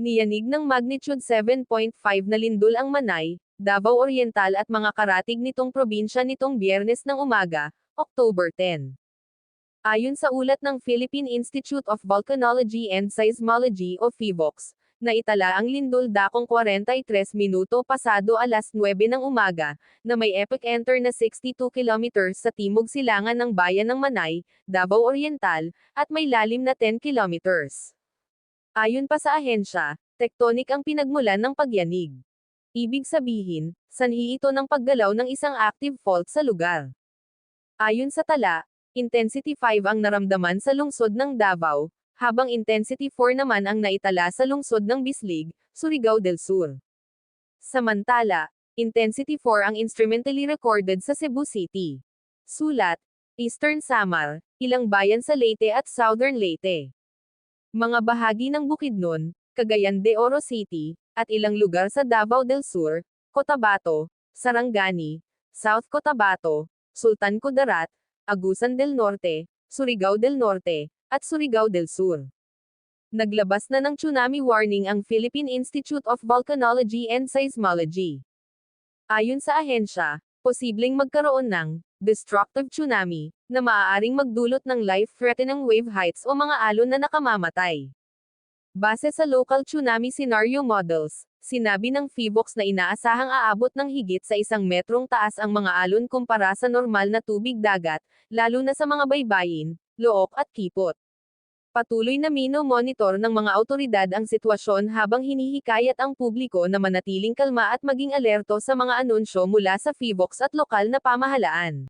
Niyanig ng magnitude 7.5 na lindol ang Manay, Davao Oriental at mga karatig nitong probinsya nitong biyernes ng umaga, October 10. Ayon sa ulat ng Philippine Institute of Volcanology and Seismology o PHIVOLCS, naitala ang lindol dakong 43 minuto pasado alas 9 ng umaga, na may epicenter na 62 kilometers sa timog silangan ng bayan ng Manay, Davao Oriental, at may lalim na 10 kilometers. Ayon pa sa ahensya, tektonik ang pinagmulan ng pagyanig. Ibig sabihin, sanhi ito ng paggalaw ng isang active fault sa lugar. Ayon sa tala, intensity 5 ang naramdaman sa lungsod ng Davao, habang intensity 4 naman ang naitala sa lungsod ng Bislig, Surigao del Sur. Samantala, intensity 4 ang instrumentally recorded sa Cebu City. Sulat, Eastern Samar, ilang bayan sa Leyte at Southern Leyte. Mga bahagi ng Bukidnon, Cagayan de Oro City, at ilang lugar sa Davao del Sur, Cotabato, Sarangani, South Cotabato, Sultan Kudarat, Agusan del Norte, Surigao del Norte, at Surigao del Sur. Naglabas na ng tsunami warning ang Philippine Institute of Volcanology and Seismology. Ayon sa ahensya, posibleng magkaroon ng destructive tsunami na maaaring magdulot ng life-threatening wave heights o mga alon na nakamamatay. Base sa local tsunami scenario models, sinabi ng PHIVOLCS na inaasahang aabot ng higit sa isang metrong taas ang mga alon kumpara sa normal na tubig dagat, lalo na sa mga baybayin, look at kipot. Patuloy na mino-monitor ng mga autoridad ang sitwasyon habang hinihikayat ang publiko na manatiling kalma at maging alerto sa mga anunsyo mula sa PHIVOLCS at lokal na pamahalaan.